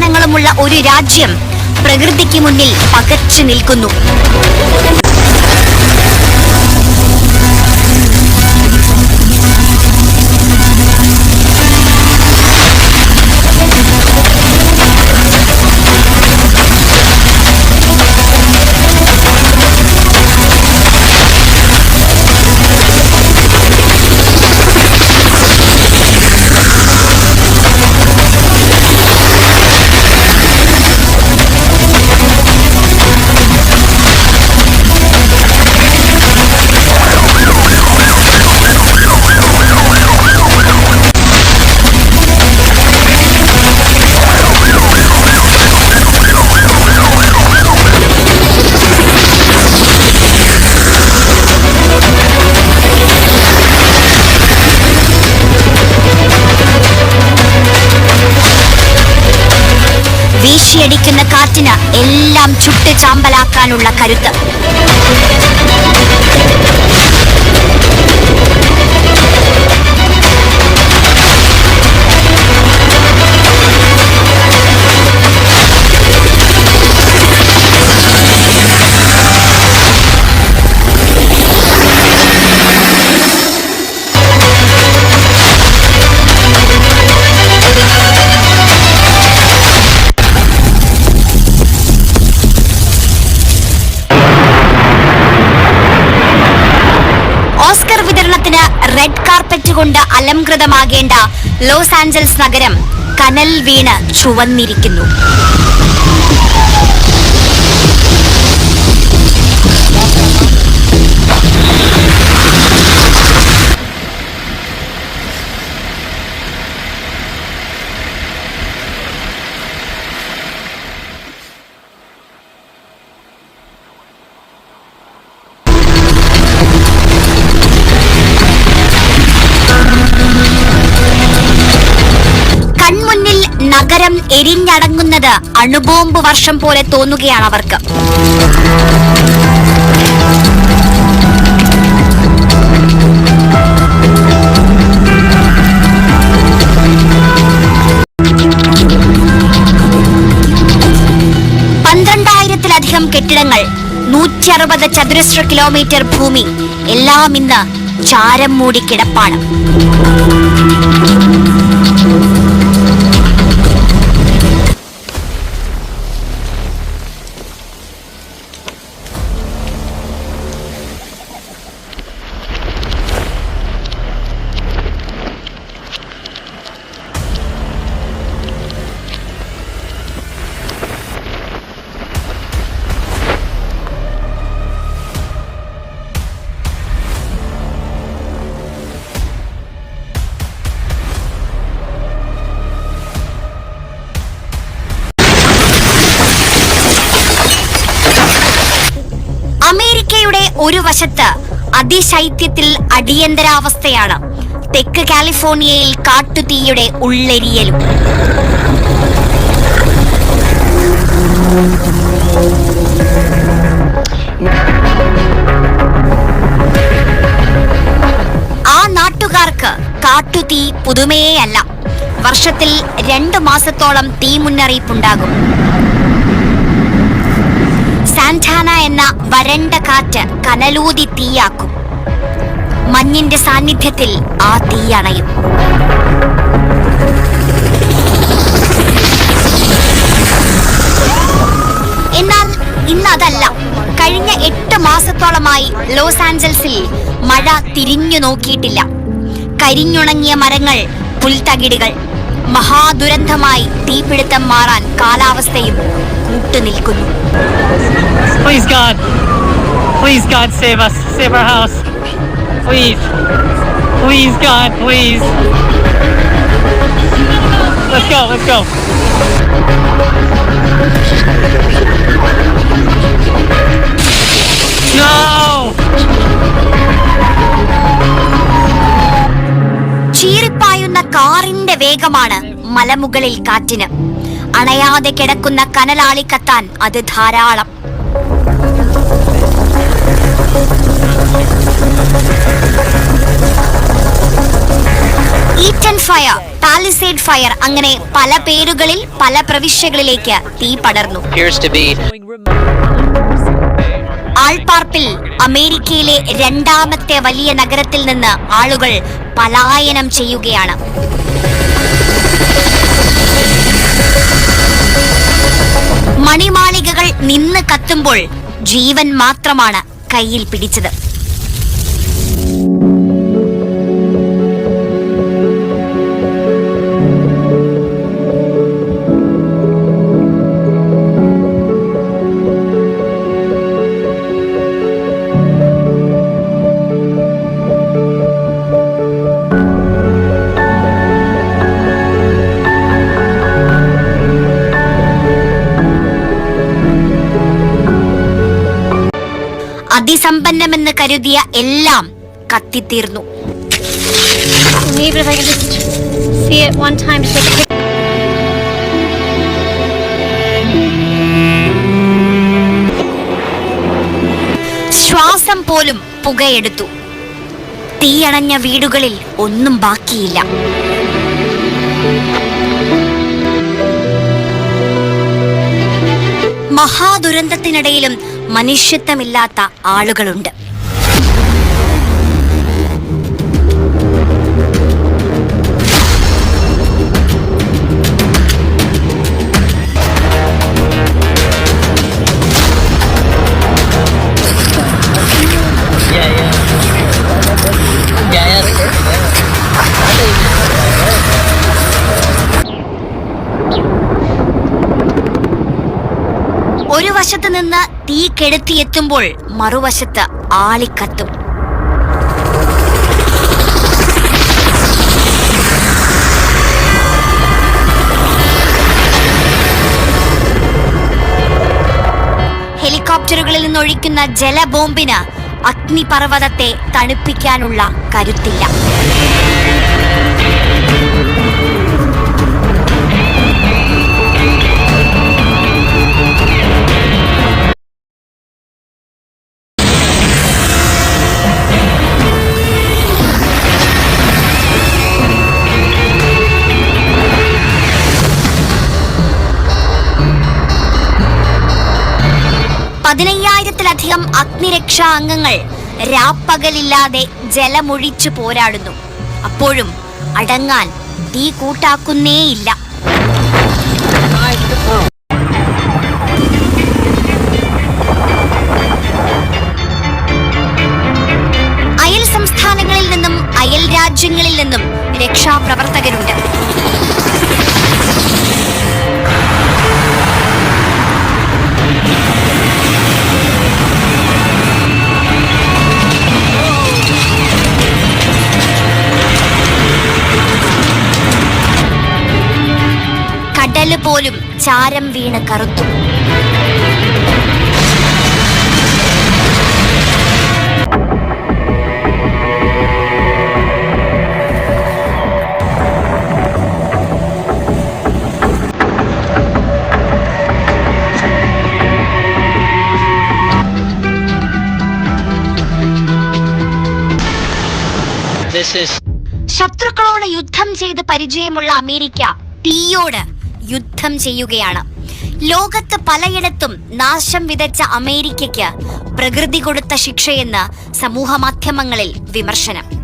സംസ്ഥാനങ്ങളുമുള്ള ഒരു രാജ്യം പ്രകൃതിക്ക് മുന്നിൽ പകച്ചു നിൽക്കുന്നു. വീശിയടിക്കുന്ന കാറ്റിന് എല്ലാം ചുട്ട് ചാമ്പലാക്കാനുള്ള കരുത്ത്. കൊണ്ട് അലംകൃതമാകേണ്ട ലോസ് ആഞ്ചൽസ് നഗരം കനൽ വീണ് ചുവന്നിരിക്കുന്നു. നഗരം എരിഞ്ഞടങ്ങുന്നത് അണുബോംബ് വർഷം പോലെ തോന്നുകയാണ് അവർക്ക്. പന്ത്രണ്ടായിരത്തിലധികം കെട്ടിടങ്ങൾ നൂറ്റി അറുപത് ചതുരശ്ര കിലോമീറ്റർ ഭൂമി എല്ലാം ഇന്ന് ചാരം മൂടി കിടപ്പാണ്. ഒരു വശത്ത് അതിശൈത്യത്തിൽ അടിയന്തരാവസ്ഥയാണ്. തെക്ക് കാലിഫോർണിയയിൽ കാട്ടുതീയുടെ ഉള്ളെരിയലും. ആ നാട്ടുകാർക്ക് കാട്ടുതീ പുതുമയേ അല്ല വർഷത്തിൽ രണ്ട് മാസത്തോളം തീ മുന്നറിയിപ്പുണ്ടാകും സാന്റാന എന്ന വരണ്ട കാറ്റ് കനലൂതി തീയാക്കും. മഞ്ഞിന്റെ സാന്നിധ്യത്തിൽ ആ തീ അണയും. എന്നാൽ ഇന്ന് അതല്ല കഴിഞ്ഞ എട്ട് മാസത്തോളമായി ലോസ് ആഞ്ചൽസിൽ മഴ തിരിഞ്ഞു നോക്കിയിട്ടില്ല. കരിഞ്ഞുണങ്ങിയ മരങ്ങൾ പുൽത്തകിടുകൾ മഹാദുരന്തമായി തീപിടുത്തം മാറാൻ കാലാവസ്ഥയും കൂട്ടുനിൽക്കുന്നു. Please, God. Please, God, save us. Save our house. Please. Please, God, please. Let's go, let's go. No! ചീറിപ്പായുന്ന കാറിന്റെ വേഗമാണ് മലമുകളിൽ കാറ്റിന് അണയാതെ കിടക്കുന്ന കനലാളി കത്താൻ അത് ധാരാളം ഫയർ പാലിസേഡ് ഫയർ അങ്ങനെ പല പേരുകളിൽ പല പ്രവിശ്യകളിലേക്ക് തീ പടർന്നു. ആൾപാർപ്പിൽ ആൾപ്പാർപ്പിൽ അമേരിക്കയിലെ രണ്ടാമത്തെ വലിയ നഗരത്തിൽ നിന്ന് ആളുകൾ പലായനം ചെയ്യുകയാണ്. മണിമാളികകൾ നിന്ന് കത്തുമ്പോൾ ജീവൻ മാത്രമാണ് കയ്യിൽ പിടിച്ചത്. അതിസമ്പന്നമെന്ന് കരുതിയ എല്ലാം കത്തിത്തീർന്നു. ശ്വാസം പോലും പുകയെടുത്തു. തീയണഞ്ഞ വീടുകളിൽ ഒന്നും ബാക്കിയില്ല. മഹാദുരന്തത്തിനിടയിലും മനുഷ്യത്വമില്ലാത്ത ആളുകളുണ്ട്. തീ കെടുത്തിയെത്തുമ്പോൾ മറുവശത്ത് ആളിക്കത്തും ഹെലികോപ്റ്ററുകളിൽ നിന്നൊഴിക്കുന്ന ജലബോംബിന് അഗ്നിപർവതത്തെ തണുപ്പിക്കാനുള്ള കരുത്തില്ല. പതിനയ്യായിരത്തിലധികം അഗ്നിരക്ഷാ അംഗങ്ങൾ രാപ്പകലില്ലാതെ ജലമൊഴിച്ചു പോരാടുന്നു. അപ്പോഴും അടങ്ങാൻ തീ കൂട്ടാക്കുന്നേയില്ല. അയൽ സംസ്ഥാനങ്ങളിൽ നിന്നും അയൽ രാജ്യങ്ങളിൽ നിന്നും രക്ഷാപ്രവർത്തകരുണ്ട്. പോലും ചാരം വീണ് കറുത്തു. This is ശത്രുക്കളോട് യുദ്ധം ചെയ്ത് പരിചയമുള്ള അമേരിക്ക തീയോട് യുദ്ധം ചെയ്യുകയാണ്. ലോകത്ത് പലയിടത്തും നാശം വിതച്ച അമേരിക്കയ്ക്ക് പ്രകൃതി കൊടുത്ത ശിക്ഷയെന്ന് സമൂഹ മാധ്യമങ്ങളിൽ വിമർശനം.